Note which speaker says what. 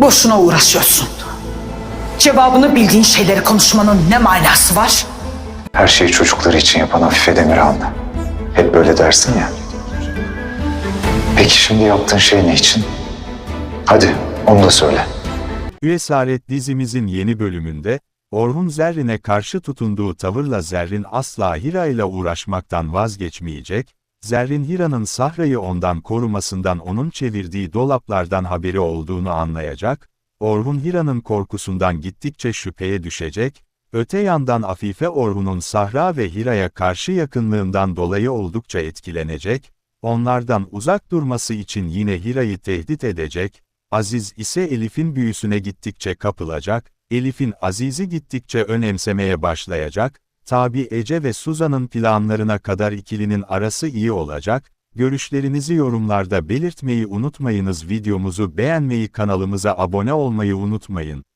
Speaker 1: Boşuna uğraşıyorsun. Cevabını bildiğin şeyleri konuşmanın ne manası var?
Speaker 2: Her şeyi çocukları için yapan Afife Demirhan. Hep böyle dersin ya. Peki şimdi yaptığın şey ne için? Hadi onu da söyle.
Speaker 3: Üesaret dizimizin yeni bölümünde, Orhun Zerrin'e karşı tutunduğu tavırla Zerrin asla Hira ile uğraşmaktan vazgeçmeyecek, Zerrin Hira'nın Sahra'yı ondan korumasından onun çevirdiği dolaplardan haberi olduğunu anlayacak, Orhun Hira'nın korkusundan gittikçe şüpheye düşecek, öte yandan Afife Orhun'un Sahra ve Hira'ya karşı yakınlığından dolayı oldukça etkilenecek, onlardan uzak durması için yine Hira'yı tehdit edecek, Aziz ise Elif'in büyüsüne gittikçe kapılacak, Elif'in Aziz'i gittikçe önemsemeye başlayacak, tabi Ece ve Suzan'ın planlarına kadar ikilinin arası iyi olacak, görüşlerinizi yorumlarda belirtmeyi unutmayınız videomuzu beğenmeyi kanalımıza abone olmayı unutmayın.